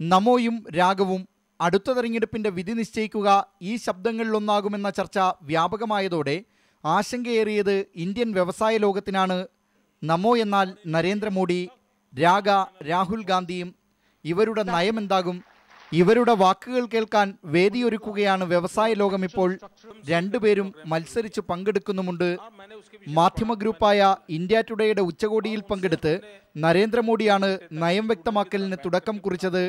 നമോയും രാഗവും അടുത്ത തെരഞ്ഞെടുപ്പിന്റെ വിധി നിശ്ചയിക്കുക ഈ ശബ്ദങ്ങളിലൊന്നാകുമെന്ന ചർച്ച വ്യാപകമായതോടെ ആശങ്കയേറിയത് ഇന്ത്യൻ വ്യവസായ ലോകത്തിനാണ്. നമോ എന്നാൽ നരേന്ദ്രമോദി രാഗ രാഹുൽ ഗാന്ധിയും ഇവരുടെ നയമെന്താകും? ഇവരുടെ വാക്കുകൾ കേൾക്കാൻ വേദിയൊരുക്കുകയാണ് വ്യവസായ ലോകം ഇപ്പോൾ. രണ്ടുപേരും മത്സരിച്ച് പങ്കെടുക്കുന്നുമുണ്ട്. മാധ്യമ ഗ്രൂപ്പായ ഇന്ത്യ ടുഡേയുടെ ഉച്ചകോടിയിൽ പങ്കെടുത്ത് നരേന്ദ്രമോദിയാണ് നയം വ്യക്തമാക്കലിന് തുടക്കം കുറിച്ചത്.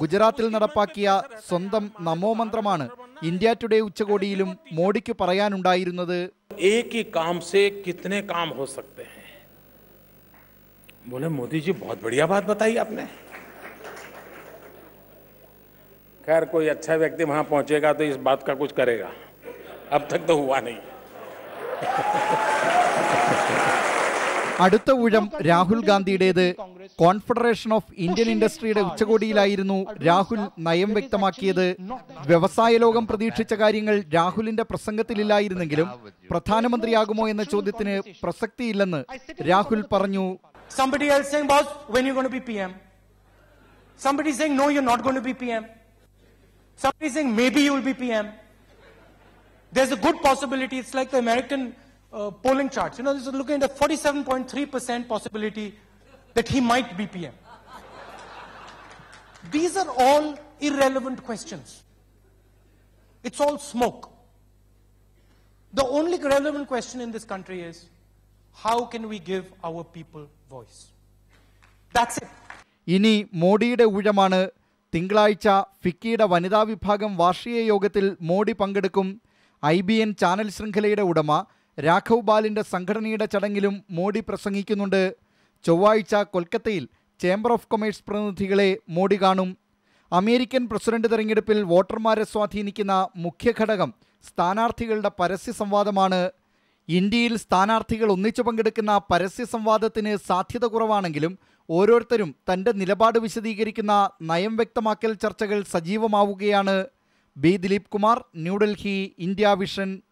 ഗുജറാത്തിൽ നടപ്പാക്കിയ സ്വന്തം നമോമന്ത്രമാണ് ഇന്ത്യ ടുഡേ ഉച്ചകോടിയിലും മോഡിക്ക് പറയാനുണ്ടായിരുന്നത്. മോദിജി ബഹുത് ബിയ ബാത് ബതായി खैर कोई अच्छा व्यक्ति वहां पहुंचेगा तो इस बात का कुछ करेगा अब तक तो हुआ नहीं അടുത്ത ഊഴം രാഹുൽ ഗാന്ധിയുടേത് കോൺഫെഡറേഷൻ ഓഫ് ഇന്ത്യൻ ഇൻഡസ്ട്രിയുടെ ഉച്ചകോടിയിലായിരുന്നു രാഹുൽ നയം വ്യക്തമാക്കിയത് വ്യവസായ ലോകം പ്രതീക്ഷിച്ച കാര്യങ്ങൾ രാഹുലിന്റെ പ്രസംഗത്തിലില്ലായിരുന്നെങ്കിലും പ്രധാനമന്ത്രിയാകുമോ എന്ന ചോദ്യത്തിന് പ്രസക്തിയില്ലെന്ന് രാഹുൽ പറഞ്ഞു Somebody else saying, boss, when are you going to be PM? Somebody saying, no, you're not going to be PM. Somebody saying, maybe you will be PM. There's a good possibility. It's like the American uh, polling charts. You know, this is looking at a 47.3% possibility that he might be PM. These are all irrelevant questions. It's all smoke. The only relevant question in this country is how can we give our people voice? That's it. ഇനി മോഡിയുടെ ഊഴമാണ് തിങ്കളാഴ്ച ഫിക്കിയുടെ വനിതാ വിഭാഗം വാർഷിക യോഗത്തിൽ മോഡി പങ്കെടുക്കും. I B N channel ശൃംഖലയുടെ ഉടമ രാഘവ് ബാലിന്റെ സംഘടനയുടെ ചടങ്ങിലും മോഡി പ്രസംഗിക്കുന്നുണ്ട്. ചൊവ്വാഴ്ച കൊൽക്കത്തയിൽ ചേംബർ ഓഫ് കൊമേഴ്സ് പ്രതിനിധികളെ മോഡി കാണും. അമേരിക്കൻ പ്രസിഡന്റ് തെരഞ്ഞെടുപ്പിൽ വോട്ടർമാരെ സ്വാധീനിക്കുന്ന മുഖ്യ ഘടകം സ്ഥാനാർത്ഥികളുടെ പരസ്യ സംവാദമാണ്. ഇന്ത്യയിൽ സ്ഥാനാർത്ഥികൾ ഒന്നിച്ചു പങ്കെടുക്കുന്ന പരസ്യ സംവാദത്തിന് സാധ്യത കുറവാണെങ്കിലും ഓരോരുത്തരും തന്റെ നിലപാട് വിശദീകരിക്കുന്ന നയം വ്യക്തമാക്കൽ ചർച്ചകൾ സജീവമാവുകയാണ്. B Dileep Kumar New Delhi India Vision